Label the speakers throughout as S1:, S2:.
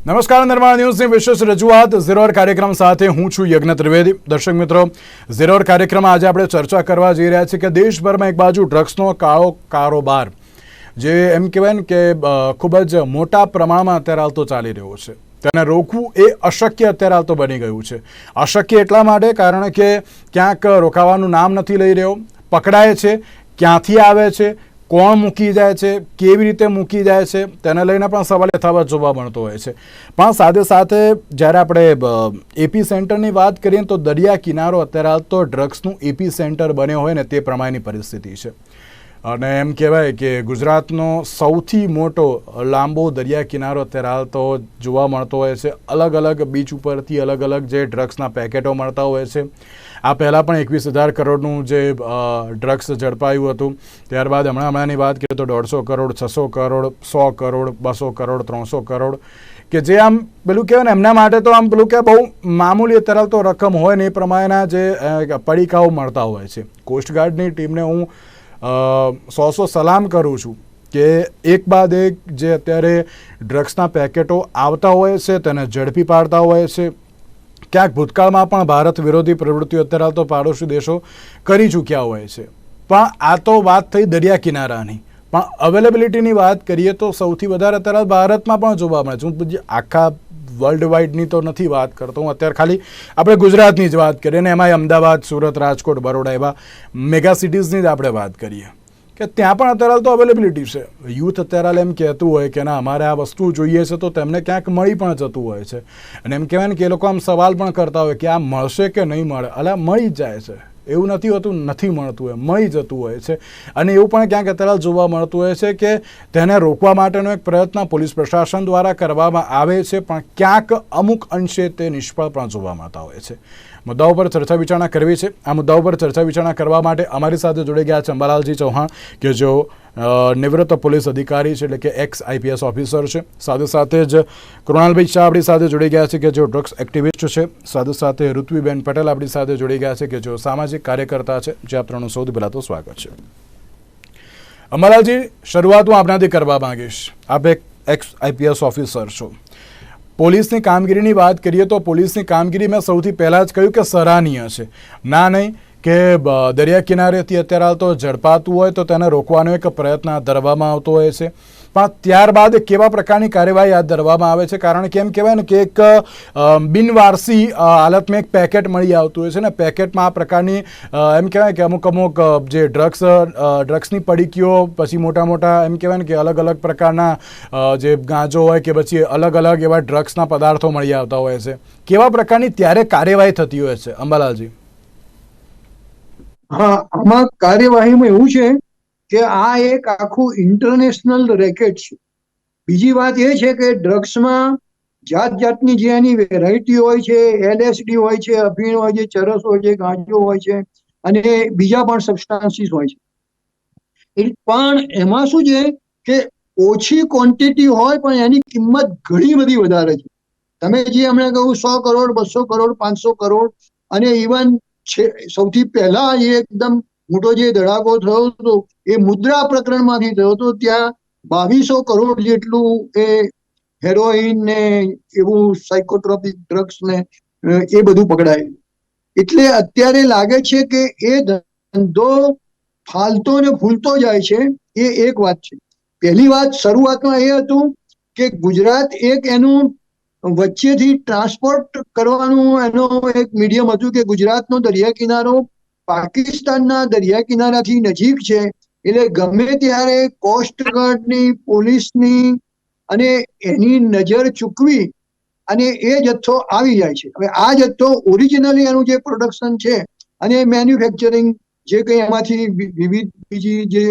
S1: નમસ્કાર, નિર્માણ ન્યૂઝની વિશેષ રજૂઆત. ઝીરોર કાર્યક્રમ સાથે હું છું યજ્ઞ ત્રિવેદી. દર્શક મિત્રો, ઝીરોર કાર્યક્રમમાં આજે આપણે ચર્ચા કરવા જઈ રહ્યા છીએ કે દેશભરમાં એક બાજુ ડ્રગ્સનો કાળો કારોબાર, જે એમ કહેવાય ને કે ખૂબ જ મોટા પ્રમાણમાં અત્યારે હાલ ચાલી રહ્યો છે. તેને રોકવું એ અશક્ય અત્યારે હાલ બની ગયું છે. અશક્ય એટલા માટે કારણ કે ક્યાંક રોકાવાનું નામ નથી લઈ રહ્યો, પકડાય છે, ક્યાંથી આવે છે કોણ મૂકી જાય છે, કેવી રીતે મૂકી જાય છે, તેને લઈને પણ સવાલ યથાવત જોવા મળતો હોય છે. પણ સાથે સાથે જ્યારે આપણે એપી સેન્ટરની વાત કરીએ તો દરિયા કિનારો અત્યારે હાલ તો ડ્રગ્સનું એપી સેન્ટર બન્યો હોય ને તે પ્રમાણેની પરિસ્થિતિ છે. અને એમ કહેવાય કે ગુજરાતનો સૌથી મોટો લાંબો દરિયા કિનારો અત્યારે હાલ તો જોવા મળતો હોય છે. અલગ અલગ બીચ ઉપરથી અલગ અલગ જે ડ્રગ્સના પેકેટો મળતા હોય છે. આ પહેલાં પણ એકવીસ હજાર કરોડનું જે ડ્રગ્સ ઝડપાયું હતું, ત્યારબાદ હમણાં હમણાંની વાત કરીએ તો દોઢસો કરોડ, છસો કરોડ, સો કરોડ, બસો કરોડ, ત્રણસો કરોડ, કે જે આમ પેલું કહેવાય ને, એમના માટે તો આમ પેલું કે બહુ મામૂલી અત્યારે તો રકમ હોય ને એ પ્રમાણેના જે પડીકાઓ મળતા હોય છે. કોસ્ટગાર્ડની ટીમને હું સો સો સલામ કરું છું કે એક બાદ એક જે અત્યારે ડ્રગ્સના પેકેટો આવતા હોય છે, તેને ઝડપી પાડતા હોય છે ક્યાંક ભૂતકાળમાં પણ ભારત વિરોધી પ્રવૃત્તિઓ અત્યારે તો પાડોશી દેશો કરી ચૂક્યા હોય છે. પણ આ તો વાત થઈ દરિયા કિનારાની. પણ અવેલેબિલિટીની વાત કરીએ તો સૌથી વધારે અત્યારે ભારતમાં પણ જોવા મળે છે. હું આખા વર્લ્ડ વાઇડની તો નથી વાત કરતો. હું અત્યારે ખાલી આપણે ગુજરાતની જ વાત કરીએ અને એમાંય અમદાવાદ, સુરત, રાજકોટ, બરોડા એવા મેગા સિટીઝની જ આપણે વાત કરીએ. કે ત્યાં પણ અત્યારે હાલ તો અવેલેબિલિટી છે. યુથ અત્યારે હાલ એમ કહેતું હોય કે ના, અમારે આ વસ્તુ જોઈએ છે તો તેમને ક્યાંક મળી પણ જતું હોય છે. અને એમ કહેવાય ને કે એ લોકો આમ સવાલ પણ કરતા હોય કે આ મળશે કે નહીં મળે? અલા, મળી જ જાય છે. એવું નથી હોતું, નથી મળતું હોય મળી જતું હોય છે. અને એવું પણ ક્યાંક અત્યારે જોવા મળતું હોય છે કે તેને રોકવા માટેનો એક પ્રયત્ન પોલીસ પ્રશાસન દ્વારા કરવામાં આવે છે, પણ ક્યાંક અમુક અંશે તે નિષ્ફળ પણ જોવા મળતા હોય છે. મુદ્દાઓ પર ચર્ચા વિચારણા કરવી છે. આ મુદ્દાઓ પર ચર્ચા વિચારણા કરવા માટે અમારી સાથે જોડાઈ ગયા છે અંબાલાલજી ચૌહાણ, કે જેઓ નિવૃત્ત પોલીસ અધિકારી છે, એટલે કે એક્સ આઈપીએસ ઓફિસર છે. સાથે સાથે જ કૃણાલભાઈ શાહ આપણી સાથે જોડાઈ ગયા છે, કે જેઓ ડ્રગ્સ એક્ટિવિસ્ટ છે. સાથે સાથે ઋત્વીબેન પટેલ આપણી સાથે જોડાઈ ગયા છે, કે જેઓ સામાજિક કાર્યકર્તા છે. જે આપ ત્રણનું સૌથી પહેલાં તો સ્વાગત છે. અમારાજી શરૂઆત હું આપનાથી કરવા માંગીશ. આપ એક એક્સ આઈપીએસ ઓફિસર છો. પોલીસની કામગીરીની વાત કરીએ તો પોલીસની કામગીરી મેં સૌથી પહેલાં જ કહ્યું કે સરાહનીય છે. ના નહીં, કે દરિયા કિનારેથી અત્યારે હાલ તો ઝડપાતું હોય તો તેને રોકવાનો એક પ્રયત્ન ધરવામાં આવતો હોય છે. પણ ત્યારબાદ કેવા પ્રકારની કાર્યવાહી હાથ ધરવામાં આવે છે? કારણ કે એમ કહેવાય ને કે એક બિનવારસી હાલતમાં એક પેકેટ મળી આવતું હોય છે ને પેકેટમાં આ પ્રકારની એમ કહેવાય કે અમુક અમુક જે ડ્રગ્સ ડ્રગ્સની પડીકીઓ, પછી મોટા મોટા એમ કહેવાય ને કે અલગ અલગ પ્રકારના જે ગાંજો હોય કે પછી અલગ અલગ એવા ડ્રગ્સના પદાર્થો મળી આવતા હોય છે. કેવા પ્રકારની ત્યારે કાર્યવાહી થતી હોય છે? અંબાલાલજી.
S2: હા, આમાં કાર્યવાહીમાં એવું છે કે આ એક આખું ઇન્ટરનેશનલ રેકેટ છે. બીજી વાત એ છે કે ડ્રગ્સમાં જાત જાતની જે એની વેરાયટી હોય છે એલએસડી હોય છે અફીણ હોય છે, ચરસ હોય છે, ગાંજો હોય છે, અને બીજા પણ સબસ્ટાન્સીસ હોય છે. પણ એમાં શું છે કે ઓછી ક્વોન્ટિટી હોય પણ એની કિંમત ઘણી બધી વધારે છે. તમે જે હમણાં કહ્યું સો કરોડ, બસો કરોડ, પાંચસો કરોડ અને ઇવન છે, સૌથી પહેલા એ એકદમ મોટો જે ધડાકો થયો હતો, એ મુદ્રા પ્રકરણમાંથી થયો હતો, ત્યાં બાવીસો કરોડ જેટલું એ હેરોઈન ને એવું સાયકોટ્રોપિક ડ્રગ્સ ને એ બધું પકડાયું. એટલે અત્યારે લાગે છે કે એ ધંધો ફાલતો ને ફૂલતો જાય છે, એ એક વાત છે. પહેલી વાત શરૂઆતમાં એ હતું કે ગુજરાત એક એનું વચ્ચેથી ટ્રાન્સપોર્ટ કરવાનું એનો એક મીડિયમ હતું કે ગુજરાતનો દરિયા કિનારો પાકિસ્તાનના દરિયા કિનારાથી નજીક છે, એટલે ગમે ત્યારે કોસ્ટગાર્ડની પોલીસની અને એની નજર ચૂકવી અને એ જથ્થો આવી જાય છે. હવે આ જથ્થો ઓરિજિનલી એનું જે પ્રોડક્શન છે અને મેન્યુફેક્ચરિંગ જે કંઈ એમાંથી વિવિધ બીજી જે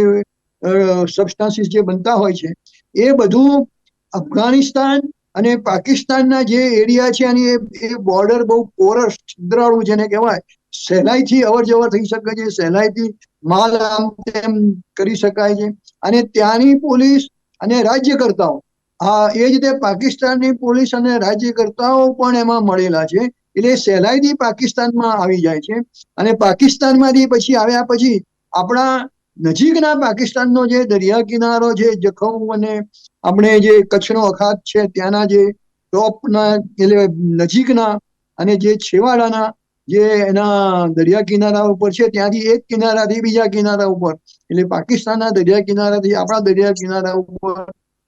S2: સબસ્ટાન્સીસ જે બનતા હોય છે, એ બધું અફઘાનિસ્તાન અને પાકિસ્તાનના જે એરિયા છે અને એ બોર્ડર બહુ પોરસ છિદ્રાળુ જેને કહેવાય સહેલાઈથી અવર જવર થઈ શકે છે, સહેલાઈથી માલ આમ તેમ કરી શકાય છે. અને ત્યાંની પોલીસ અને રાજ્યકર્તાઓ હા એ જ રીતે પાકિસ્તાનની પોલીસ અને રાજ્યકર્તાઓ પણ એમાં મળેલા છે. એટલે સહેલાઈથી પાકિસ્તાનમાં આવી જાય છે. અને પાકિસ્તાનમાંથી પછી આવ્યા પછી આપણા નજીકના પાકિસ્તાનનો જે દરિયા કિનારો છે, જખૌ અને આપણે જે કચ્છનો અખાત છે, ત્યાંના જે ટોપના એટલે નજીકના અને જે છેવાડાના જે એના દરિયા કિનારા ઉપર છે, ત્યાંથી એક કિનારાથી બીજા કિનારા ઉપર. એટલે પાકિસ્તાનના દરિયા કિનારાથી આપણા દરિયા કિનારા ઉપર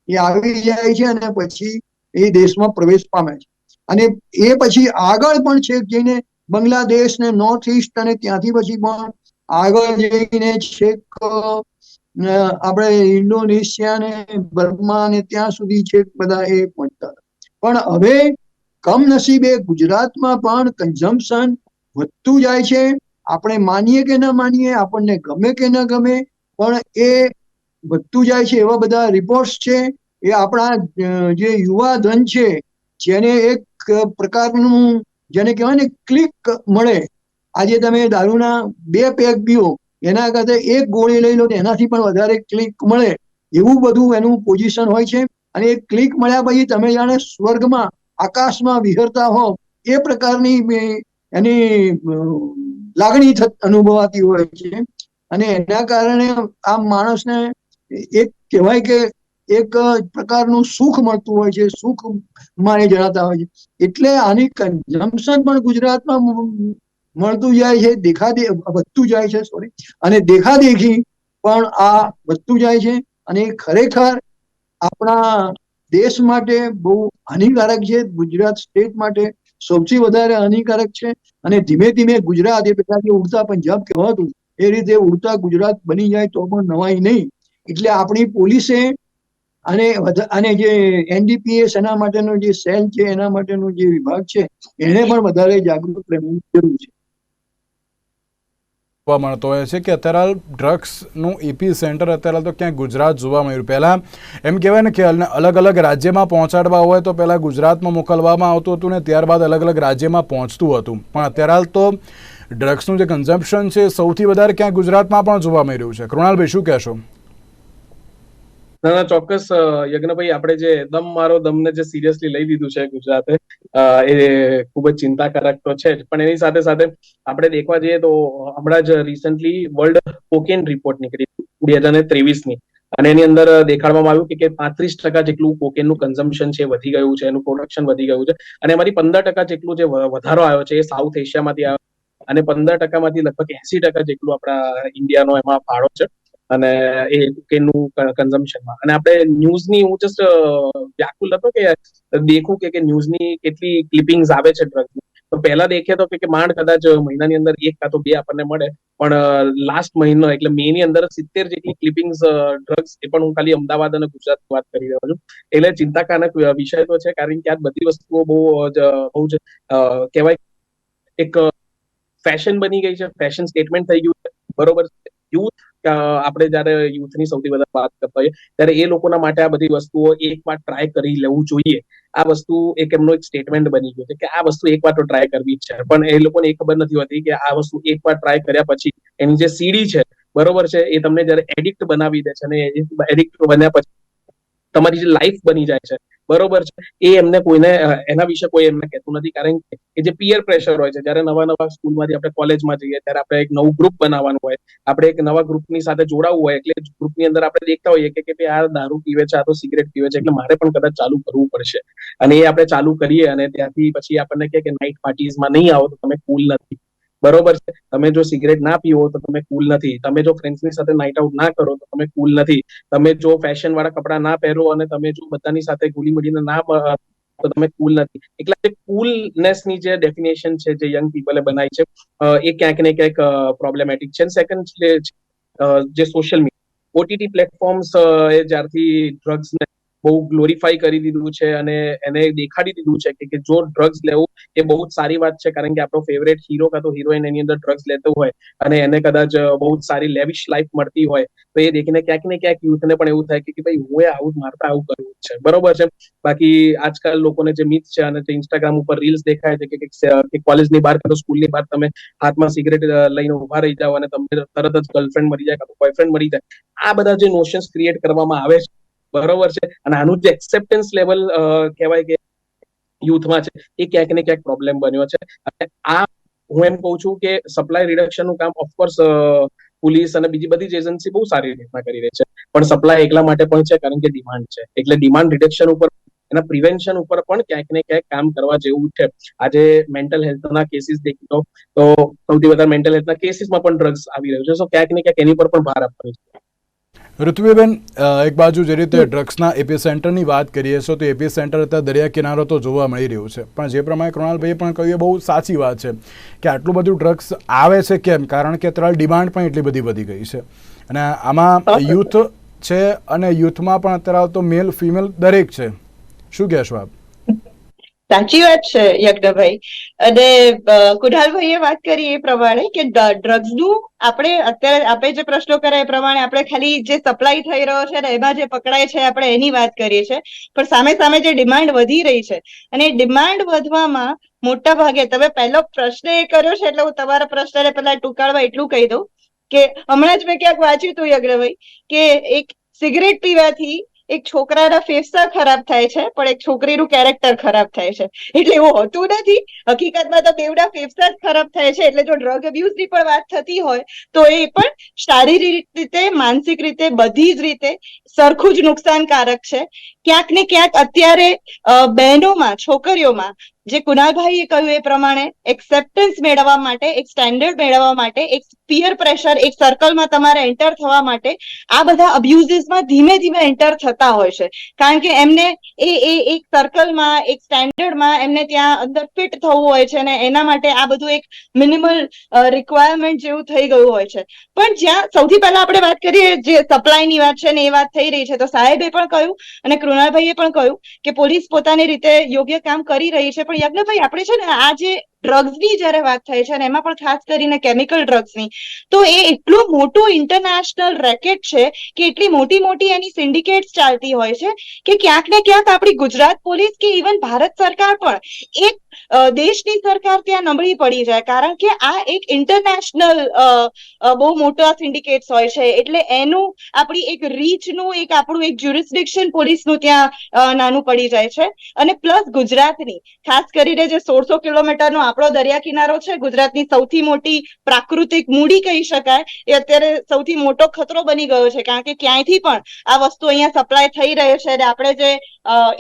S2: એ આવી જાય છે અને પછી એ દેશમાં પ્રવેશ પામે છે. અને એ પછી આગળ પણ છે જઈને બાંગ્લાદેશ ને નોર્થ ઈસ્ટ અને ત્યાંથી પછી પણ આગળ જઈને છેક આપણે ઇન્ડોનેશિયા ને બર્મા ને ત્યાં સુધી છેક બધા એ પહોંચતા પણ હવે કમનસીબે ગુજરાતમાં પણ કન્ઝમ્પશન વધતું જાય છે. આપણે માનીએ કે ના માનીએ, આપણને ગમે કે ન ગમે, પણ એ વધતું જાય છે એવા બધા રિપોર્ટ્સ છે. એ આપણા જે યુવા ધન છે, જેને એક પ્રકારનું, જેને કહેવાય ને ક્લિક મળે. આજે તમે દારૂના બે પેક પીઓ, એના કરતા એક ગોળી લઈ લો તો એનાથી પણ વધારે ક્લિક મળે. એવું બધું એનું પોઝિશન હોય છે. અને એ ક્લિક મળ્યા પછી તમે જાણે સ્વર્ગમાં, આકાશમાં વિહરતા હો, એ પ્રકારની એની લાગણી અનુભવાતી હોય છે. અને એના કારણે આ માણસને એક કહેવાય કે એક પ્રકારનું સુખ મળતું હોય છે, સુખ માને જણાતા હોય છે. એટલે આની કન્ઝમ્પશન પણ ગુજરાતમાં મળતું જાય છે, દેખા વધતું જાય છે સોરી અને દેખાદેખી પણ આ વધતું જાય છે અને ખરેખર આપણા દેશ માટે બહુ હાનિકારક છે, ગુજરાત સ્ટેટ માટે સૌથી વધારે હાનિકારક છે અને ધીમે ધીમે ગુજરાત એ પેલા જે ઉડતા પંજાબ કહેવાતું એ રીતે ઉડતા ગુજરાત બની જાય તો પણ નવાઈ નહીં. એટલે આપણી પોલીસે અને અને જે એનડીપીએસ એના માટેનો જે સેલ છે એના માટેનો જે વિભાગ છે, એને પણ વધારે જાગૃત રહેવાની જરૂર છે.
S1: જોવા મળતો હોય છે કે અત્યારે હાલ ડ્રગ્સનું એપી સેન્ટર અત્યારે હાલ તો ક્યાંક ગુજરાત જોવા મળ્યું. પહેલાં એમ કહેવાય ને કે અલગ અલગ રાજ્યમાં પહોંચાડવા હોય તો પહેલાં ગુજરાતમાં મોકલવામાં આવતું હતું ને ત્યારબાદ અલગ અલગ રાજ્યમાં પહોંચતું હતું. પણ અત્યારે હાલ તો ડ્રગ્સનું જે કન્ઝમ્પશન છે સૌથી વધારે ક્યાંક ગુજરાતમાં પણ જોવા મળી રહ્યું છે. કૃણાલભાઈ, શું કહેશો?
S3: ના ના, ચોક્કસ યજ્ઞભાઈ, આપણે જે દમ મારો, દમને જે સિરિયસલી લઈ લીધું છે ગુજરાતે એ ખૂબ જ ચિંતાકારક તો છે જ. પણ એની સાથે સાથે આપણે દેખવા જઈએ તો હમણાં જ રિસન્ટલી વર્લ્ડ કોકેન રિપોર્ટ નીકળી બે હજાર ને ત્રેવીસની. અને એની અંદર દેખાડવામાં આવ્યું કે- પાંત્રીસ ટકા જેટલું કોકેનનું કન્ઝમ્પશન છે, વધી ગયું છે, એનું પ્રોડક્શન વધી ગયું છે. અને એમાંથી પંદર ટકા જેટલું જે વધારો આવ્યો છે, એ સાઉથ એશિયામાંથી આવ્યો. અને પંદર ટકામાંથી લગભગ એસી ટકા જેટલું આપણા ઇન્ડિયાનો એમાં ફાળો છે. અને એ કોકેનનું કન્ઝમ્પશનમાં અને આપણે ન્યૂઝની, હું જસ્ટ વ્યાકુલ હતો કે દેખું કે ન્યૂઝની કેટલી ક્લિપિંગ્સ આવે છે ડ્રગ્સની તો પહેલા દેખીએ તો કે માંડ કદાચ મહિનાની અંદર એક કાં તો બે આપણને મળે. પણ લાસ્ટ મહિનો, એટલે મે ની અંદર સિત્તેર જેટલી ક્લિપિંગ્સ ડ્રગ્સ એ પણ હું ખાલી અમદાવાદ અને ગુજરાતની વાત કરી રહ્યો છું. એટલે ચિંતાકારક વિષય તો છે, કારણ કે આ બધી વસ્તુઓ બહુ બહુ જ કહેવાય એક ફેશન બની ગઈ છે. ફેશન સ્ટેટમેન્ટ થઈ ગયું છે. બરોબર યુથ આપણે જયારે યુથની સૌથી વધારે વાત કરતા હોઈએ, ત્યારે એ લોકોના માટે આ બધી વસ્તુઓ એકવાર ટ્રાય કરી લેવું જોઈએ. આ વસ્તુ એક એમનો એક સ્ટેટમેન્ટ બની ગયું છે કે આ વસ્તુ એક વાર તો ટ્રાય કરવી છે. પણ એ લોકોને એ ખબર નથી હોતી કે આ વસ્તુ એક વાર ટ્રાય કર્યા પછી એની જે સીડી છે, બરોબર છે, એ તમને જયારે એડિક્ટ બનાવી દે છે અને એડિક્ટ બન્યા પછી તમારી જે લાઈફ બની જાય છે બરોબર છે. એ એમને કોઈને, એના વિશે કોઈ એમને કહેતું નથી. કારણ કે જે પિયર પ્રેશર હોય છે, જ્યારે નવા નવા સ્કૂલમાંથી આપણે કોલેજમાં જઈએ, ત્યારે આપણે એક નવું ગ્રુપ બનાવવાનું હોય. આપણે એક નવા ગ્રુપની સાથે જોડાવવું હોય, એટલે ગ્રુપની અંદર આપણે દેખતા હોઈએ કે ભાઈ આ દારૂ પીવે છે, આ તો સિગરેટ પીવે છે, એટલે મારે પણ કદાચ ચાલુ કરવું પડશે. અને એ આપણે ચાલુ કરીએ અને ત્યાંથી પછી આપણને કે નાઇટ પાર્ટીઝમાં નહીં આવો, તો તમે કુલ નથી. બરોબર છે? તમે જો સિગરેટ ના પીવો તો તમે કુલ નથી. તમે જો ફ્રેન્ડ્સની સાથે નાઇટ આઉટ ના કરો તો તમે કુલ નથી. તમે જો ફેશન વાળા કપડાં ના પહેરો અને તમે જો બધાની સાથે ગુલી મળીને ના તો તમે કુલ નથી. એટલે જે કુલનેસની જે ડેફિનેશન છે જે યંગ પીપલે બનાવી છે એ ક્યાંક ને ક્યાંક પ્રોબ્લેમેટિક છે. સેકન્ડ જે સોશિયલ મીડિયા ઓટીટી પ્લેટફોર્મ્સ એ જ્યારથી ડ્રગ્સ ને બહુ ગ્લોરીફાઈ કરી દીધું છે અને એને દેખાડી દીધું છે કે જો ડ્રગ્સ લેવું એ બહુ જ સારી વાત છે, કારણ કે આપણો ફેવરેટ હીરો કાં તો હિરોઈન એની અંદર ડ્રગ્સ લેતો હોય અને એને કદાચ બહુ જ સારી લેવિશ લાઈફ મળતી હોય, તો એ દેખીને ક્યાંક ને ક્યાંક યુથને પણ એવું થાય કે ભાઈ હું આવું મારતા આવું કરવું છે. બરોબર છે? બાકી આજકાલ લોકોને જે મિથ છે અને જે ઇન્સ્ટાગ્રામ ઉપર રીલ્સ દેખાય છે કે કોલેજની બહાર કાં તો સ્કૂલની બહાર તમે હાથમાં સિગરેટ લઈને ઊભા રહી જાઓ અને તમને તરત જ ગર્લફ્રેન્ડ મળી જાય કાં તો બોયફ્રેન્ડ મળી જાય. આ બધા જે નોશન્સ ક્રિએટ કરવામાં આવે છે બરોબર છે? અને આનું જે એક્સેપ્ટન્સ લેવલ કહેવાય કે યુથમાં છે, એ ક્યાંક ને ક્યાંક પ્રોબ્લેમ બન્યો છે. અને આ હું એમ કહું છું કે સપ્લાય રિડક્શનનું કામ ઓફકોર્સ પોલીસ અને બીજી બધી જ એજન્સી બહુ સારી રીતના કરી રહી છે. પણ સપ્લાય એકલા માટે પણ છે, કારણ કે ડિમાન્ડ છે. એટલે ડિમાન્ડ રિડક્શન ઉપર, એના પ્રિવેન્શન ઉપર પણ ક્યાંક ને ક્યાંક કામ કરવા જેવું છે. આજે મેન્ટલ હેલ્થના કેસીસ દેખી તો સૌથી વધારે મેન્ટલ હેલ્થના કેસીસમાં પણ ડ્રગ્સ આવી રહ્યું છે. સો ક્યાંક ને ક્યાંક એની પર પણ ભાર આપવાનો છે.
S1: ઋત્વિબેન અ, એક બાજુ જે રીતે ડ્રગ્સના એપી સેન્ટરની વાત કરીએ છો તો એપી સેન્ટર અત્યારે દરિયા કિનારો તો જોવા મળી રહ્યું છે. પણ જે પ્રમાણે કૃણાલભાઈએ પણ કહ્યું એ બહુ સાચી વાત છે કે આટલું બધું ડ્રગ્સ આવે છે કેમ? કારણ કે અત્યારે ડિમાન્ડ પણ એટલી બધી વધી ગઈ છે. અને આમાં યુથ છે અને યુથમાં પણ અત્યારે તો મેલ ફિમેલ દરેક છે. શું કહેશો આપ?
S4: સાચી વાત છે, યજ્ઞભાઈ. અને કુઢાલભાઈએ વાત કરી એ પ્રમાણે કે ડ્રગ્સનું આપણે અત્યારે, આપણે જે પ્રશ્નો કર્યા એ પ્રમાણે આપણે ખાલી જે સપ્લાય થઈ રહ્યો છે ને એમાં જે પકડાય છે આપણે એની વાત કરીએ છીએ પણ સામે સામે જે ડિમાન્ડ વધી રહી છે અને ડિમાન્ડ વધવામાં મોટા ભાગે, તમે પહેલો પ્રશ્ન એ કર્યો છે એટલે હું તમારા પ્રશ્નને પહેલા ટૂંકાળવા એટલું કહી દઉં કે હમણાં જ મેં ક્યાંક વાંચ્યું હતું યજ્ઞભાઈ, કે એક સિગરેટ પીવાથી એક છોકરાના ફેફસા ખરાબ થાય છે, પણ એક છોકરીનું કેરેક્ટર ખરાબ થાય છે. એટલે એવું હોતું નથી. હકીકતમાં તો બેવડા ફેફસા જ ખરાબ થાય છે. એટલે જો ડ્રગ અબ્યુઝની પણ વાત થતી હોય, તો એ પણ શારીરિક રીતે, માનસિક રીતે બધી જ રીતે સરખું જ નુકસાનકારક છે. ક્યાંક ને ક્યાંક અત્યારે બહેનોમાં, છોકરીઓમાં જે કુનાલભાઈએ કહ્યું એ પ્રમાણે એક્સેપ્ટન્સ મેળવવા માટે, એક સ્ટેન્ડર્ડ મેળવવા માટે, એક પિયર પ્રેશર એક સર્કલમાં તમારે એન્ટર થવા માટે આ બધા અબ્યુઝીસમાં ધીમે ધીમે એન્ટર થતા હોય છે. કારણ કે એમને એ એ, એક સર્કલમાં એક સ્ટેન્ડર્ડમાં એમને ત્યાં અંદર ફિટ થવું હોય છે અને એના માટે આ બધું એક મિનિમલ રિક્વાયરમેન્ટ જેવું થઈ ગયું હોય છે. પણ જ્યાં સૌથી પહેલા આપણે વાત કરીએ જે સપ્લાયની વાત છે ને એ વાત થઈ રહી છે, તો સાહેબે પણ કહ્યું અને કૃણાલભાઈએ પણ કહ્યું કે પોલીસ પોતાની રીતે યોગ્ય કામ કરી રહી છે, પણ યજ્ઞભાઈ આપણે છે ને આ જે ડ્રગ્સની જ્યારે વાત થઈ છે અને એમાં પણ ખાસ કરીને કેમિકલ ડ્રગ્સની તો એ એટલું મોટું ઇન્ટરનેશનલ રેકેટ છે કે એટલી મોટી મોટી એની સિન્ડિકેટ ચાલતી હોય છે કે ક્યાંક ને ક્યાંક આપણી ગુજરાત પોલીસ કે ઇવન ભારત સરકાર પણ એક દેશની સરકાર ત્યાં નબળી પડી જાય, કારણ કે આ એક ઇન્ટરનેશનલ બહુ મોટા સિન્ડિકેટ્સ હોય છે, એટલે એનું આપણી એક રીચનું એક આપણું એક જ્યુરિસ્ડિક્શન પોલીસનું ત્યાં નાનું પડી જાય છે. અને પ્લસ ગુજરાતની, ખાસ કરીને જે સોળસો કિલોમીટરનો આપણો દરિયા કિનારો છે, ગુજરાતની સૌથી મોટી પ્રાકૃતિક મૂડી કહી શકાય, એ અત્યારે સૌથી મોટો ખતરો બની ગયો છે, કારણ કે ક્યાંયથી પણ આ વસ્તુ અહીંયા સપ્લાય થઈ રહે છે. આપણે જે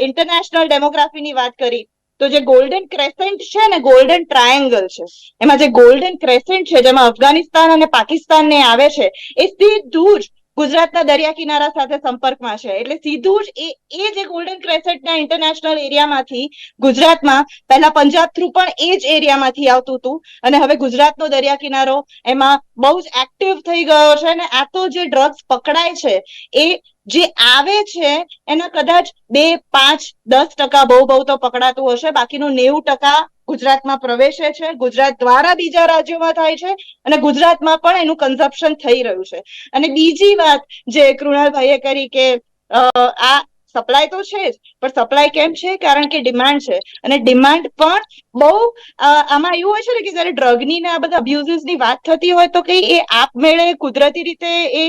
S4: ઇન્ટરનેશનલ ડેમોગ્રાફીની વાત કરી તો જે ગોલ્ડન ક્રેસેન્ટ છે ને ગોલ્ડન ટ્રાયેંગલ છે, એમાં જે ગોલ્ડન ક્રેસેન્ટ છે, જેમાં અફઘાનિસ્તાન અને પાકિસ્તાન ને આવે છે, એ સીધું જ ગુજરાતના દરિયા કિનારા સાથે સંપર્કમાં છે. એટલે સીધું જ એ એ જે ગોલ્ડન ક્રેસેન્ટના ઇન્ટરનેશનલ એરિયામાંથી ગુજરાતમાં, પહેલા પંજાબ થ્રુ પણ એ જ એરિયામાંથી આવતું હતું. અને હવે ગુજરાતનો દરિયા કિનારો એમાં બહુ જ એક્ટિવ થઈ ગયો છે અને આ તો જે ડ્રગ્સ પકડાય છે, એ જે આવે છે, એના કદાચ બે, પાંચ, દસ ટકા બહુ બહુ તો પકડાતું હશે. બાકીનું નેવું ટકા ગુજરાતમાં પ્રવેશે છે. ગુજરાત દ્વારા બીજા રાજ્યોમાં થાય છે અને ગુજરાતમાં પણ એનું કન્ઝપ્શન થઈ રહ્યું છે. અને બીજી વાત જે કૃણાલભાઈએ કરી કે આ સપ્લાય તો છે જ, પણ સપ્લાય કેમ છે? કારણ કે ડિમાન્ડ છે. અને ડિમાન્ડ પણ બહુ આમાં એવું હોય છે ને કે જયારે ડ્રગની ને આ બધા અબ્યુઝિસની વાત થતી હોય તો કઈ એ આપમેળે કુદરતી રીતે એ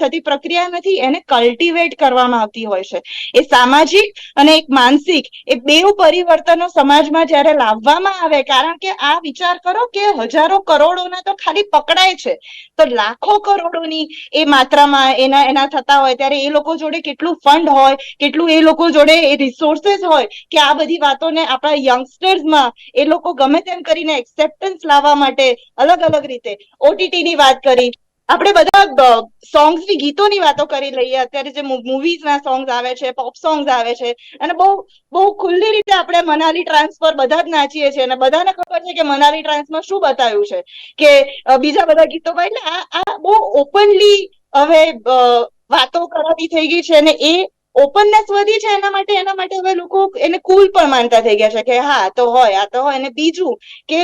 S4: થતી પ્રક્રિયા નથી, એને કલ્ટિવેટ કરવામાં આવતી હોય છે. એ સામાજિક અને એક માનસિક, એ બે પરિવર્તનો સમાજમાં જ્યારે લાવવામાં આવે, કારણ કે આ વિચાર કરો કે હજારો કરોડોના તો ખાલી પકડાય છે. તો લાખો કરોડોની એ માત્રામાં એના એના થતા હોય, ત્યારે એ લોકો જોડે કેટલું ફંડ હોય કેટલું એ લોકો જોડે એ રિસોર્સિસ હોય કે આ બધી વાતોને આપણા યંગસ્ટર્સમાં એ લોકો ગમે તેમ કરીને એક્સેપ્ટન્સ લાવવા માટે અલગ અલગ રીતે ઓટીટી ની વાત કરી. આપણે બધા સોંગ્સની, ગીતોની વાતો કરી લઈએ. અત્યારે જે મૂવીઝ ના સોંગ્સ આવે છે પોપ સોંગ્સ આવે છે, અને બહુ બહુ ખુલ્લી રીતે આપણે મનાલી ટ્રાન્સફર બધા જ નાચીએ છીએ અને બધાને ખબર છે કે મનાલી ટ્રાન્સમાં શું બતાવ્યું છે. કે બીજા બધા ગીતોમાં, એટલે આ આ બહુ ઓપનલી હવે વાતો કરાવી થઈ ગઈ છે અને એ ઓપનનેસ વધી છે એના માટે એના માટે હવે લોકો એને કુલ પણ માનતા થઈ ગયા છે કે હા તો હોય, આ તો હોય. અને બીજું કે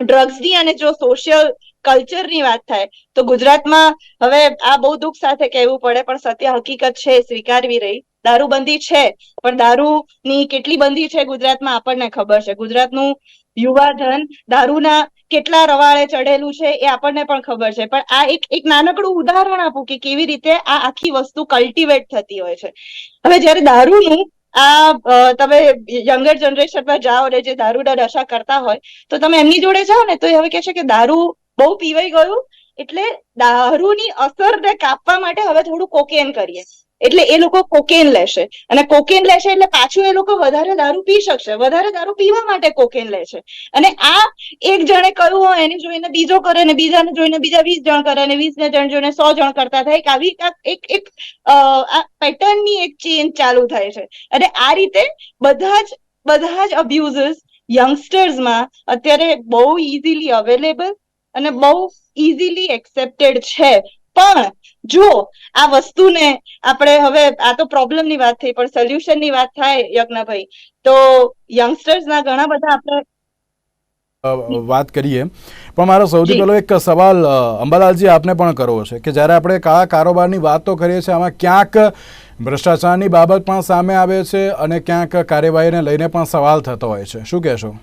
S4: ડ્રગ્સની અને જો સોશિયલ કલ્ચરની વાત થાય, તો ગુજરાતમાં હવે આ બહુ દુઃખ સાથે કહેવું પડે, પણ સત્ય હકીકત છે, સ્વીકારવી રહી. દારૂબંધી છે, પણ દારૂની કેટલી બંધી છે ગુજરાતમાં આપણને ખબર છે. ગુજરાતનું યુવાધન દારૂના કેટલા રવાળે ચડેલું છે એ આપણને પણ ખબર છે. પણ આ એક એક નાનકડું ઉદાહરણ આપું કે કેવી રીતે આ આખી વસ્તુ કલ્ટિવેટ થતી હોય છે. હવે જ્યારે દારૂનું આ તમે યંગર જનરેશનમાં જાઓ ને જે દારૂના નશા કરતા હોય, તો તમે એમની જોડે જાઓ ને તો એ હવે કહે છે કે દારૂ બહુ પીવાઈ ગયું, એટલે દારૂની અસરને કાપવા માટે હવે થોડું કોકેન કરીએ. એટલે એ લોકો કોકેન લેશે. અને કોકેન લેશે એટલે પાછું એ લોકો વધારે દારૂ પી શકશે. વધારે દારૂ પીવા માટે કોકેન લેશે. અને આ એક જણે કહ્યું હોય, એને જોઈને બીજો કરે ને બીજાને જોઈને બીજા વીસ જણ કરે અને વીસ ને જણ જોઈને સો જણ કરતા થાય આવી એક એક પેટર્નની એક ચેન ચાલુ થાય છે. અને આ રીતે બધા જ બધા જ અબ્યુઝિસ યંગસ્ટર્સમાં અત્યારે બહુ ઇઝીલી અવેલેબલ અને બહુ ઇઝીલી એક્સેપ્ટેડ છે. પણ જો આ વસ્તુને આપણે હવે આ તો પ્રોબ્લેમની વાત થઈ પણ સોલ્યુશનની વાત થાય યજ્ઞભાઈ. તો યંગસ્ટર્સના ઘણા બધા આપણે
S1: વાત કરીએ. પણ મારો સૌથી. પહેલો એક સવાલ અંબાલાલજી આપને પણ કરવો છે કે જ્યારે આપણે કાળા કારોબારની વાત તો કરીએ છીએ આમાં ક્યાંક ભ્રષ્ટાચારની બાબત પણ સામે આવે છે અને ક્યાંક કાર્યવાહીને લઈને પણ સવાલ થતો હોય છે. શું કહેશો?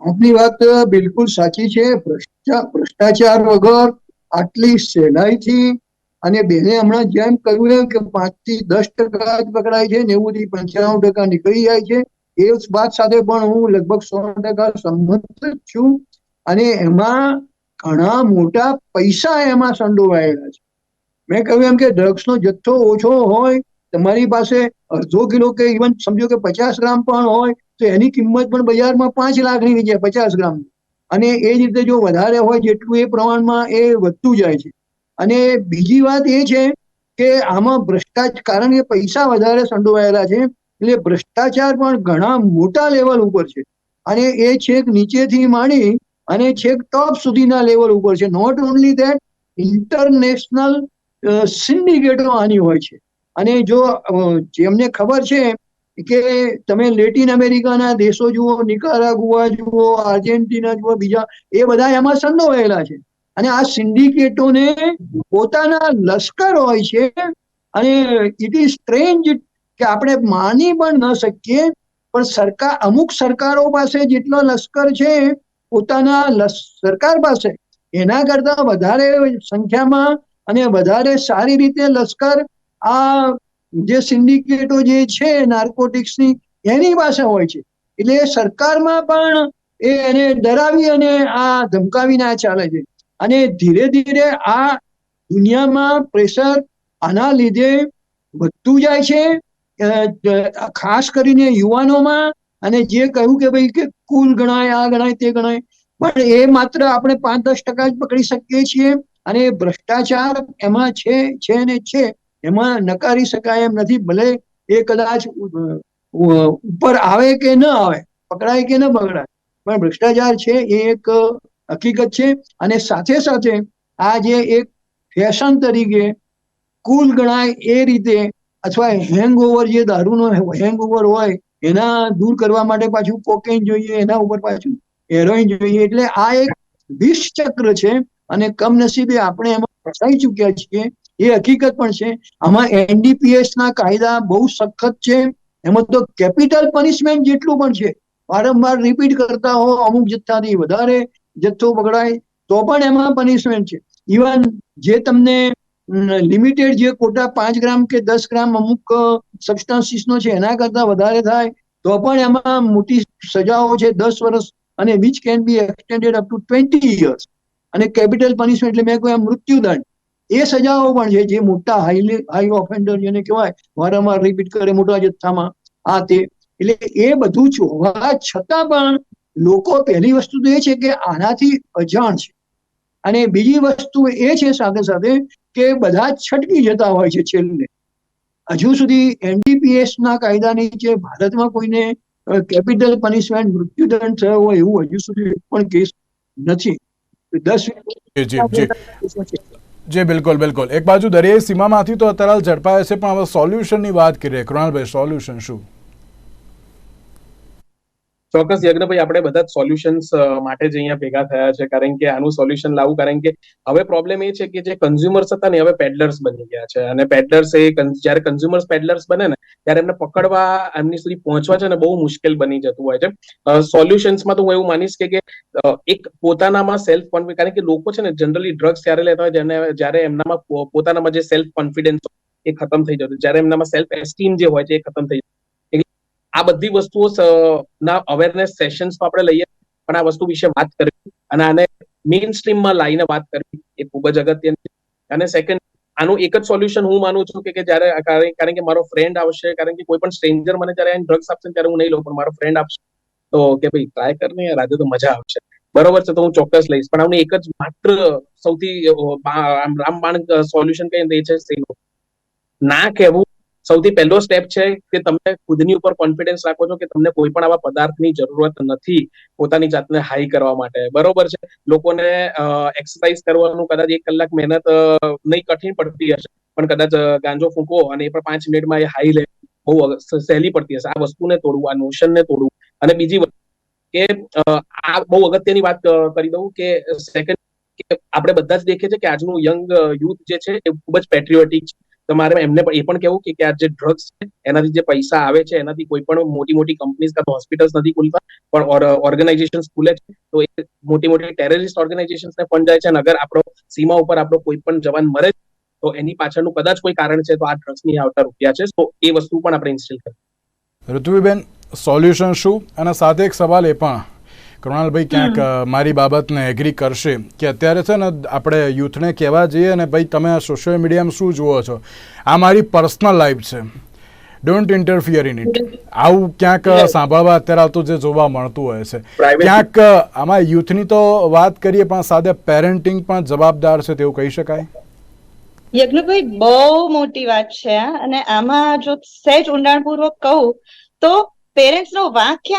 S2: આપની વાત બિલકુલ સાચી છે. ભ્રષ્ટાચાર વગર આટલી સહેલાઈથી અને બેને હમણાં જેમ કહ્યું કે પાંચથી દસ ટકા જ પકડાય છે નેવું થી પંચાણું ટકા નીકળી જાય છે, એ વાત સાથે પણ હું લગભગ સો ટકા સંમત છું. અને એમાં ઘણા મોટા પૈસા એમાં સંડોવાયેલા છે. મેં કહ્યું એમ કે ડ્રગ્સનો જથ્થો ઓછો હોય, તમારી પાસે અડધો કિલો કે ઇવન સમજો કે પચાસ ગ્રામ પણ હોય, તો એની કિંમત પણ બજારમાં પાંચ લાખની જાય પચાસ ગ્રામ અને એ જ રીતે જો વધારે હોય જેટલું એ પ્રમાણમાં એ વધતું જાય છે. અને બીજી વાત એ છે કે આમાં ભ્રષ્ટાચાર કારણ કે પૈસા વધારે સંડોવાયેલા છે, એટલે ભ્રષ્ટાચાર પણ ઘણા મોટા લેવલ ઉપર છે. અને એ છેક નીચેથી માંડી અને છેક ટોપ સુધીના લેવલ ઉપર છે. નોટ ઓનલી ધેટ ઇન્ટરનેશનલ સિન્ડિકેટો આની હોય છે. અને જો જેમને ખબર છે કે તમે લેટિન અમેરિકાના દેશો જુઓ, નિકારાગુઆ જુઓ, આર્જેન્ટિના જુઓ, બીજા, એ બધા એમાં સંડોવાયેલા છે. અને આ સિન્ડિકેટોને પોતાના લશ્કર હોય છે અને ઇટ ઇઝ સ્ટ્રેન્જ કે આપણે માની પણ ન શકીએ, પણ સરકાર, અમુક સરકારો પાસે જેટલો લશ્કર છે, પોતાના સરકાર પાસે, એના કરતા વધારે સંખ્યામાં અને વધારે સારી રીતે લશ્કર આ જે સિન્ડિકેટો જે છે નાર્કોટિક્સની એની પાસે હોય છે. એટલે સરકારમાં પણ એ એને ડરાવી અને આ ધમકાવીને આ ચાલે છે. અને ધીરે ધીરે આ દુનિયામાં પ્રેશર આના લીધે વધતું જાય છે. ખાસ કરીને યુવાનોમાં અને જે કહ્યું કે ભાઈ કે કુલ ગણાય, આ ગણાય, તે ગણાય. પણ એ માત્ર આપણે પાંચ દસ ટકા જ પકડી શકીએ છીએ અને ભ્રષ્ટાચાર એમાં છે છે ને છે. એમાં નકારી શકાય એમ નથી. ભલે એ કદાચ ઉપર આવે કે ન આવે, પકડાય કે ન પકડાય, પણ ભ્રષ્ટાચાર છે એ એક હકીકત છે. અને સાથે સાથે આ જે એક ફેશન તરીકે કુલ ગણાય એ રીતે અથવા હેંગઓવર જે દારૂનો હેંગઓવર હોય, એના દૂર કરવા માટે પાછું કોકેન જોઈએ, એના ઉપર પાછું હેરોઈન જોઈએ. એટલે આ એક વિષ છે અને કમનસીબે આપણે એમાં ફસાઈ ચૂક્યા છીએ. એ હકીકત પણ છે. આમાં એનડીપીએસ ના કાયદા બહુ સખત છે. એમાં તો કેપિટલ પનિશમેન્ટ જેટલું પણ છે. વારંવાર રિપીટ કરતા હો, અમુક જથ્થાથી વધારે જથ્થો પકડાય તો પણ એમાં પનિશમેન્ટ છે. ઇવન જે તમને લિમિટેડ જે કોટા પાંચ ગ્રામ કે દસ ગ્રામ અમુક સબસ્ટન્સીસ નો છે, એના કરતા વધારે થાય, તો પણ એમાં મોટી સજાઓ છે દસ વર્ષ અને which can be extended up to twenty years અને કેપિટલ પનિશમેન્ટ એટલે મેં કહ્યું એમ મૃત્યુદંડ. એ સજાઓ પણ છે જે મોટા હાઈલી હાઈ ઓફેન્ડર જેને કહેવાય વારંવાર રિપીટ કરે મોટા જથ્થામાં. આ તે. એટલે એ બધું જ હોવા છતાં પણ લોકો પહેલી વસ્તુ તો એ છે કે આનાથી અજાણ છે. અને બીજી વસ્તુ એ છે સાથે સાથે કે બધા જ છટકી જતા હોય છે છેલ્લે. હજુ સુધી એનડીપીએસ ના કાયદા નીચે ભારતમાં કોઈને કેપિટલ પનિશમેન્ટ મૃત્યુદંડ થયો હોય એવું હજુ સુધી પણ કેસ નથી. દસ
S1: જી, બિલકુલ બિલકુલ. એક બાજુ દરિયાઈ સીમામાંથી તો અત્યારે ઝડપાય છે, પણ હવે સોલ્યુશનની વાત કરીએ. કૃણાલભાઈ સોલ્યુશન શું?
S3: ચોક્કસ યજ્ઞભાઈ, આપણે બધા જ સોલ્યુશન્સ માટે જ અહીંયા ભેગા થયા છે. કારણ કે આનું સોલ્યુશન લાવવું કારણ કે હવે પ્રોબ્લેમ એ છે કે જે કન્ઝ્યુમર્સ હતા ને હવે પેડલર્સ બની ગયા છે. અને પેડલર્સ એ જયારે કન્ઝ્યુમર્સ પેડલર્સ બને ને, ત્યારે એમને પકડવા, એમની સુધી પહોંચવા છે ને બહુ મુશ્કેલ બની જતું હોય છે. સોલ્યુશન્સમાં તો હું એવું માનીશ કે એક પોતાનામાં સેલ્ફ કોન્ફિડન્સ કારણ કે લોકો છે ને જનરલી ડ્રગ્સ ત્યારે લેતા હોય જેને, જ્યારે એમનામાં પોતાનામાં જે સેલ્ફ કોન્ફિડન્સ એ ખતમ થઈ જતું જ્યારે એમનામાં સેલ્ફ એસ્ટીમ જે હોય છે એ ખતમ થઈ જતું આ બધી વસ્તુઓ ના અવેરનેસ સેશન્સ આપણે લઈએ. પણ આ વસ્તુ વિશે વાત કરવી અને આને મેઇન સ્ટ્રીમમાં લાવીને વાત કરવી એ ખૂબ જ અગત્યની છે. અને સેકન્ડ આનું એક જ સોલ્યુશન હું માનું છું કે જ્યારે, કારણ કે મારો ફ્રેન્ડ આવશે, કારણ કે કોઈ પણ સ્ટ્રેન્જર મને જ્યારે ડ્રગ્સ આપશે ત્યારે હું નહીં લઉં, પણ મારો ફ્રેન્ડ આપશે. તો કે ભાઈ ટ્રાય કર ને આજે તો મજા આવશે. બરોબર છે, તો હું ચોક્કસ લઈશ. પણ આનું એક જ માત્ર સૌથી રામબાણ સોલ્યુશન કઈ એ છે ના કહેવું સૌથી પહેલો સ્ટેપ છે કે તમે ખુદની ઉપર કોન્ફિડન્સ રાખો છો કે તમને કોઈ પણ આવા પદાર્થની જરૂરત નથી પોતાની જાતને હાઈ કરવા માટે. બરોબર છે? લોકોને એક્સરસાઇઝ કરવાનું કદાચ એક કલાક મહેનત નહીં કઠિન પડતી હશે, પણ કદાચ ગાંજો ફૂંકો અને એ પણ પાંચ મિનિટમાં એ હાઈ લે, બહુ સહેલી પડતી હશે. આ વસ્તુને તોડવું, આ નોશનને તોડવું. અને બીજી વસ્તુ કે આ બહુ અગત્યની વાત કરી દઉં કે સેકન્ડ આપણે બધા જ દેખીએ છીએ કે આજનું યંગ યુથ જે છે એ ખૂબ જ પેટ્રિયોટિક છે. તો મારે એમને એ પણ કેવું કે આ જે ડ્રગ્સ છે, એનાથી જે પૈસા આવે છે, એનાથી કોઈ પણ મોટી મોટી કંપનીઝ કાં તો હોસ્પિટલ્સ નથી ખુલતા, પણ ઓર્ગેનાઇઝેશન ખુલે છે, તો એ મોટી મોટી ટેરરિસ્ટ ઓર્ગેનાઇઝેશન્સને ફંડ જાય છે, અને અગર આપણો સીમા ઉપર આપણો કોઈ પણ જવાન મરે તો એની પાછળનું કદાચ કોઈ કારણ છે, તો આ ડ્રગ્સની આવતા રૂપિયા છે, તો એ વસ્તુ પણ આપણે ઇન્સ્ટોલ કરીએ.
S1: ઋતુબેન સોલ્યુશન શું? અને સાથે એક સવાલ એ પણ. કૃણાલભાઈ ક્યાંક મારી બાબતને એગ્રી કરશે કે અત્યારે છે ને આપણે યુથને કહેવા જઈએ ને ભાઈ તમે આ સોશિયલ મીડિયામાં શું જુઓ છો? આ મારી પર્સનલ લાઈફ છે. ડોન્ટ ઇન્ટરફિયર ઇન ઇટ આવું ક્યાંક સાંભળવા અત્યારે આવતું જે જોવા મળતું હોય છે. ક્યાંક આમાં યુથની તો વાત કરીએ પણ સાથે પેરેન્ટિંગ પણ જવાબદાર છે તેવું કહી શકાય?
S4: યજ્ઞભાઈ બહુ મોટી વાત છે અને આમાં જો સહેજ ઊંડાણપૂર્વક કહું તો પેરેન્ટ્સ નો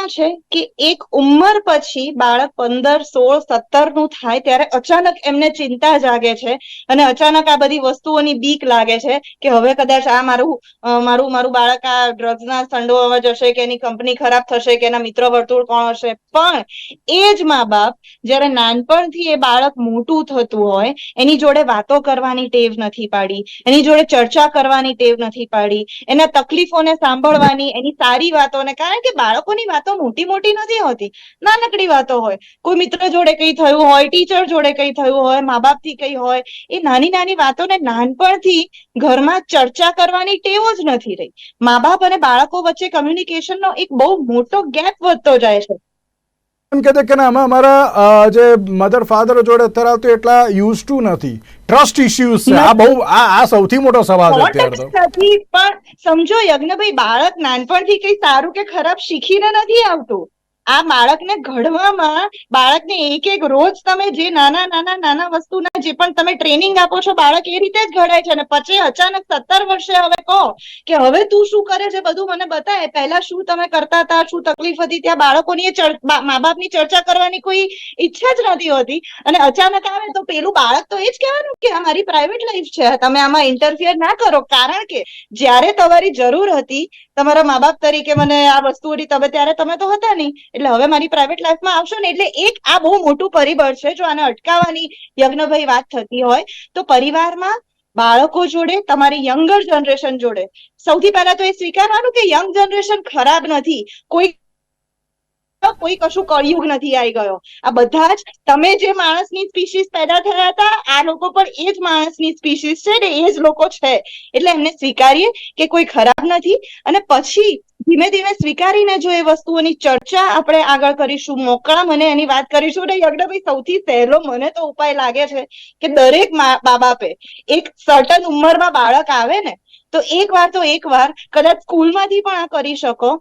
S4: છે કે એક ઉંમર પછી બાળક પંદર, સોળ, સત્તરનું થાય ત્યારે અચાનક એમને ચિંતા જાગે છે અને અચાનક આ બધી વસ્તુઓની બીક લાગે છે કે હવે કદાચ આ મારું મારું મારું બાળક આ ડ્રગ્સ ના સંડોવામાં જશે કે એની કંપની ખરાબ થશે કે એના મિત્ર વર્તુળ કોણ હશે? પણ એ જ મા બાપ જ્યારે નાનપણથી એ બાળક મોટું થતું હોય, એની જોડે વાતો કરવાની ટેવ નથી પાડી, એની જોડે ચર્ચા કરવાની ટેવ નથી પાડી, એના તકલીફોને સાંભળવાની, એની સારી વાતોને કારણ કે બાળકોની વાતો મોટી મોટી નથી હોતી. નાનકડી વાતો હોય. કોઈ મિત્ર જોડે કઈ થયું હોય, ટીચર જોડે કઈ થયું હોય મા બાપથી કઈ હોય, એ નાની નાની વાતોને નાનપણથી ઘરમાં ચર્ચા કરવાની ટેવ જ નથી રહી. મા બાપ અને બાળકો વચ્ચે કમ્યુનિકેશનનો એક બહુ મોટો ગેપ વધતો જાય છે.
S1: એમ કહેते કે ના અમે અમારા જે મધર ફાધર જોડે અત્યારે આવતું એટલા યુઝ ટુ નથી. ટ્રસ્ટ ઇશ્યુઝ છે. આ બહુ, આ આ સૌથી મોટો સવાલ છે
S4: પણ સમજો યજ્ઞભાઈ, બાળક નાનપણથી કઈ સારું કે ખરાબ શીખીને નથી આવતું. આ બાળકને ઘડવામાં, બાળકને એક એક રોજ તમે જે નાના નાના નાના વસ્તુના જે પણ તમે ટ્રેનિંગ આપો છો, બાળક એ રીતે જ ઘડાય છે. અને પછી અચાનક સત્તર વર્ષે હવે કહો કે હવે તું શું કરે છે બધું મને બતાય. પહેલા શું તમે કરતા હતા, શું તકલીફ હતી? ત્યાં બાળકોની મા બાપની ચર્ચા કરવાની કોઈ ઈચ્છા જ નથી હોતી. અને અચાનક આવે તો પેલું બાળક તો એ જ કહેવાનું કે આ મારી પ્રાઇવેટ લાઈફ છે. તમે આમાં ઇન્ટરફિયર ના કરો. કારણ કે જ્યારે તમારી જરૂર હતી તમારા મા બાપ તરીકે મને આ વસ્તુ હતી, તમે ત્યારે તમે તો હતા નહીં. એટલે હવે મારી પ્રાઇવેટ લાઈફમાં આવશો ને, એટલે એક આ બહુ મોટું પરિબળ છે. જો આને અટકાવવાની યજ્ઞભાઈ વાત થતી હોય, તો પરિવારમાં બાળકો જોડે, તમારી યંગર જનરેશન જોડે. સૌથી પહેલા તો એ સ્વીકારવાનું કે યંગ જનરેશન ખરાબ નથી. કોઈ કોઈ કશું કળિયુગ નથી આવી ગયો. આ બધા જ, તમે જે માણસની સ્પીસીસ પેદા થયા હતા, આ લોકો પણ એ જ માણસની સ્પીસીસ છે ને, એ જ લોકો છે. એટલે એમને સ્વીકારીએ કે કોઈ ખરાબ નથી. અને પછી ધીમે ધીમે સ્વીકારીને જો એ વસ્તુઓની ચર્ચા આપણે આગળ કરીશું, મોકળા મને એની વાત કરીશું ને યજ્ઞભાઈ સૌથી સહેલો મને તો ઉપાય લાગે છે કે દરેક મા બાપે એક સર્ટન ઉંમરમાં બાળક આવે ને તો એક વાર તો એક વાર કદાચ સ્કૂલમાંથી પણ આ કરી શકો.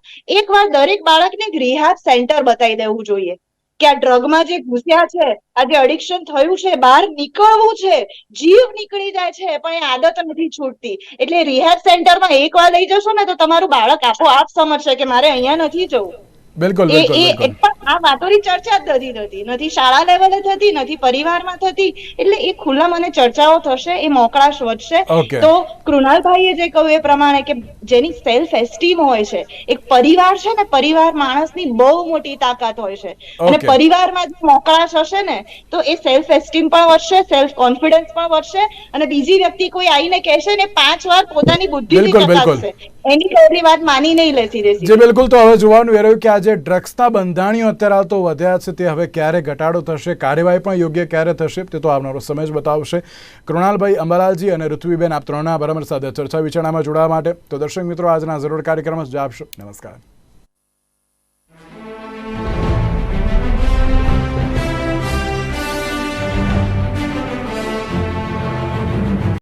S4: એક વાર દરેક બાળકને રિહાબ સેન્ટર બતાવી દેવું જોઈએ કે આ ડ્રગમાં જે ઘૂસ્યા છે, આ જે અડિક્શન થયું છે, બહાર નીકળવું છે, જીવ નીકળી જાય છે, પણ એ આદત નથી છૂટતી. એટલે રિહેબ સેન્ટરમાં એક વાર લઈ જશો ને તો તમારું બાળક આપોઆપ સમજશે કે મારે અહીંયા નથી જવું.
S1: બિલકુલ
S4: એ પણ આ વાતોની ચર્ચા જ થતી. નથી શાળા લેવલે થતી નથી પરિવારમાં થતી. એટલે એ ખુલ્લા મને ચર્ચાઓ થશે એ મોકળાશ વધશે. તો કૃણાલભાઈએ જે કહ્યું એ પ્રમાણે કે જેની સેલ્ફ એસ્ટીમ હોય છે એક પરિવાર છે ને પરિવાર માણસની બહુ મોટી તાકાત હોય છે. અને પરિવારમાં જે મોકળાશ હશે ને તો એ સેલ્ફ એસ્ટીમ પણ વધશે સેલ્ફ કોન્ફિડન્સ પણ વધશે. અને બીજી વ્યક્તિ કોઈ આવીને કહેશે ને પાંચ વાર પોતાની
S1: બિલકુલ.
S4: ચકાસશે. એની કોઈ વાત માની નહીં લે સીધે
S1: જે, બિલકુલ. તો હવે જોવાનું એ રહ્યું કે આ જે ડ્રગ્સના બંધાણીઓ અત્યારે તો વધ્યા છે, તે હવે ક્યારે ઘટાડો થશે, કાર્યવાહી પણ યોગ્ય ક્યારે થશે, તે તો આવનારો સમય જ બતાવશે. કૃણાલભાઈ અંબાલાલજી અને ઋત્વીબેન, આપ ત્રણના બરાબર સાથે ચર્ચા વિચારણામાં જોડાવા માટે. તો દર્શક મિત્રો, આજના જરૂર કાર્યક્રમ જ આપશો નમસ્કાર.